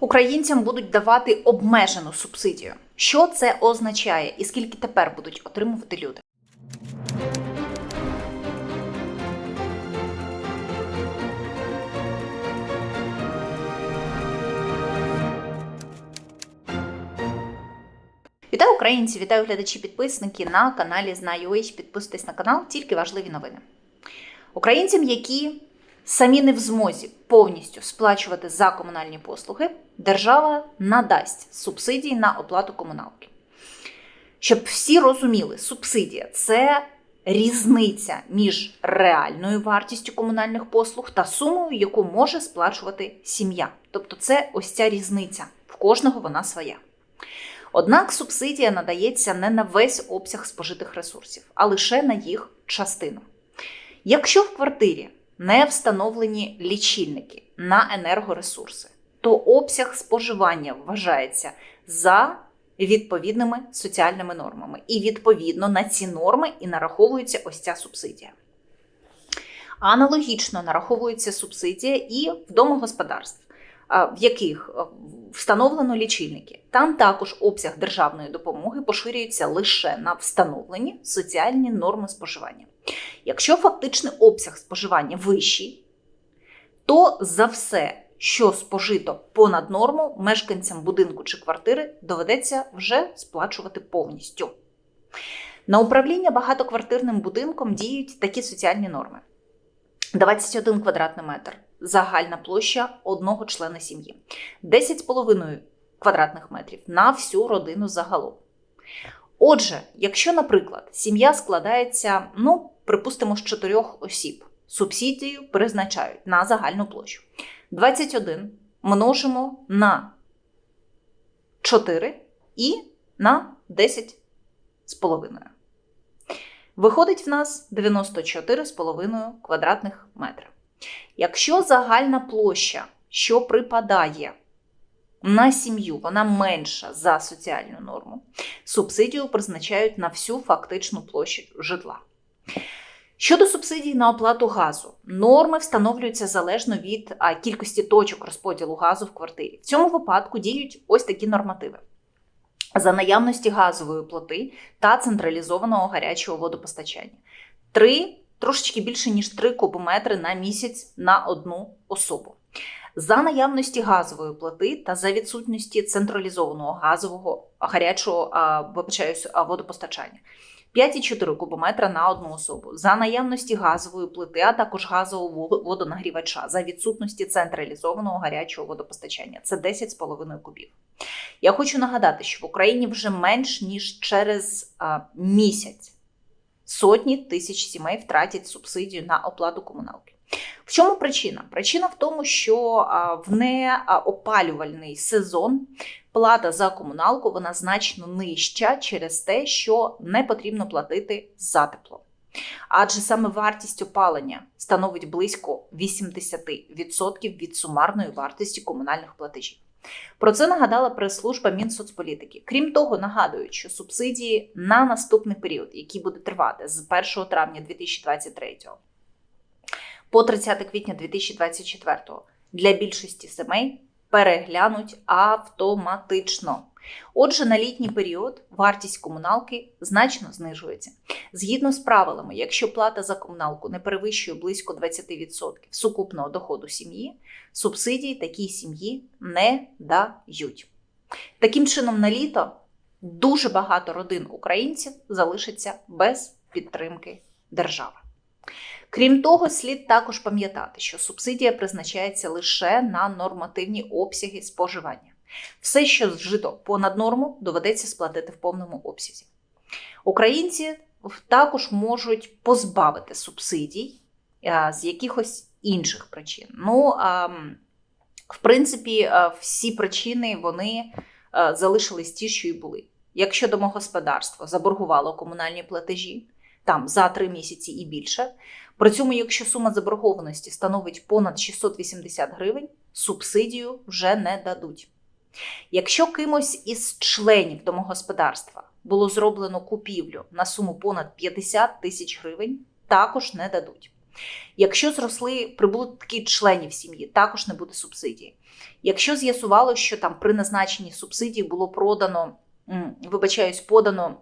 Українцям будуть давати обмежену субсидію. Що це означає і скільки тепер будуть отримувати люди? Вітаю українці, вітаю глядачі, підписники на каналі Знаю.ua. Підписуйтесь на канал, тільки важливі новини. Українцям, які самі не в змозі повністю сплачувати за комунальні послуги, держава надасть субсидії на оплату комуналки. Щоб всі розуміли, субсидія це різниця між реальною вартістю комунальних послуг та сумою, яку може сплачувати сім'я. Тобто, це ось ця різниця. В кожного вона своя. Однак субсидія надається не на весь обсяг спожитих ресурсів, а лише на їх частину. Якщо в квартирі не встановлені лічильники на енергоресурси, то обсяг споживання вважається за відповідними соціальними нормами. І відповідно на ці норми і нараховується ось ця субсидія. Аналогічно нараховується субсидія і в домогосподарств, в яких встановлено лічильники. Там також обсяг державної допомоги поширюється лише на встановлені соціальні норми споживання. Якщо фактичний обсяг споживання вищий, то за все, що спожито понад норму, мешканцям будинку чи квартири доведеться вже сплачувати повністю. На управління багатоквартирним будинком діють такі соціальні норми: 21 квадратний метр загальна площа одного члена сім'ї, 10,5 квадратних метрів на всю родину загалом. Отже, якщо, наприклад, сім'я складається, ну, припустимо, з чотирьох осіб, субсидію призначають на загальну площу. 21 множимо на 4 і на 10 з половиною. Виходить в нас 94,5 квадратних метра. Якщо загальна площа, що припадає на сім'ю, вона менша за соціальну норму, субсидію призначають на всю фактичну площу житла. Щодо субсидій на оплату газу, норми встановлюються залежно від кількості точок розподілу газу в квартирі. В цьому випадку діють ось такі нормативи. За наявності газової плити та централізованого гарячого водопостачання. Три трошечки більше ніж 3 кубометри на місяць на одну особу. За наявності газової плити та за відсутності централізованого газового гарячого вибачаюсь, водопостачання. 5,4 кубометра на одну особу. За наявності газової плити, а також газового водонагрівача, за відсутності централізованого гарячого водопостачання. Це 10,5 кубів. Я хочу нагадати, що в Україні вже менш ніж через а, місяць сотні тисяч сімей втратять субсидію на оплату комуналки. В чому причина? Причина в тому, що в неопалювальний сезон плата за комуналку вона значно нижча через те, що не потрібно платити за тепло. Адже саме вартість опалення становить близько 80% від сумарної вартості комунальних платежів. Про це нагадала прес-служба Мінсоцполітики. Крім того, нагадують, що субсидії на наступний період, який буде тривати з 1 травня 2023 по 30 квітня 2024 для більшості сімей переглянуть автоматично. Отже, на літній період вартість комуналки значно знижується. Згідно з правилами, якщо плата за комуналку не перевищує близько 20% сукупного доходу сім'ї, субсидії такій сім'ї не дають. Таким чином, на літо дуже багато родин українців залишиться без підтримки держави. Крім того, слід також пам'ятати, що субсидія призначається лише на нормативні обсяги споживання. Все, що зжито понад норму, доведеться сплатити в повному обсязі. Українці також можуть позбавити субсидій з якихось інших причин. Ну, в принципі, всі причини вони залишились ті, що й були. Якщо домогосподарство заборгувало комунальні платежі там за три місяці і більше, при цьому, якщо сума заборгованості становить понад 680 гривень, субсидію вже не дадуть. Якщо кимось із членів домогосподарства було зроблено купівлю на суму понад 50 тисяч гривень, також не дадуть. Якщо зросли прибутки членів сім'ї, також не буде субсидії. Якщо з'ясувало, що там при назначенні субсидій було продано, вибачаюсь, подано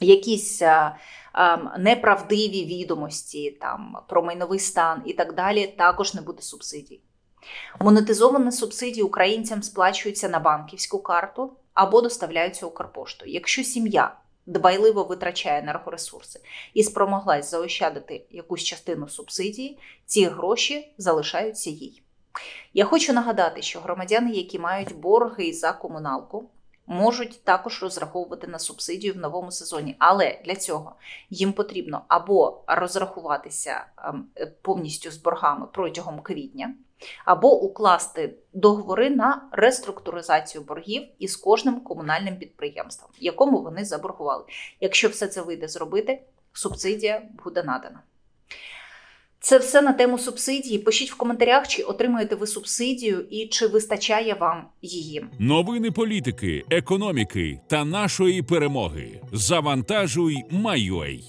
якісь ем, неправдиві відомості там, про майновий стан і так далі, також не буде субсидій. Монетизовані субсидії українцям сплачуються на банківську карту або доставляються Укрпоштою. Якщо сім'я дбайливо витрачає енергоресурси і спромоглась заощадити якусь частину субсидії, ці гроші залишаються їй. Я хочу нагадати, що громадяни, які мають борги за комуналку, можуть також розраховувати на субсидію в новому сезоні, але для цього їм потрібно або розрахуватися ем, е, повністю з боргами протягом квітня, або укласти договори на реструктуризацію боргів із кожним комунальним підприємством, якому вони заборгували. Якщо все це вийде зробити, субсидія буде надана. Це все на тему субсидії. Пишіть в коментарях, чи отримуєте ви субсидію і чи вистачає вам її. Новини політики, економіки та нашої перемоги. Завантажуй, майой.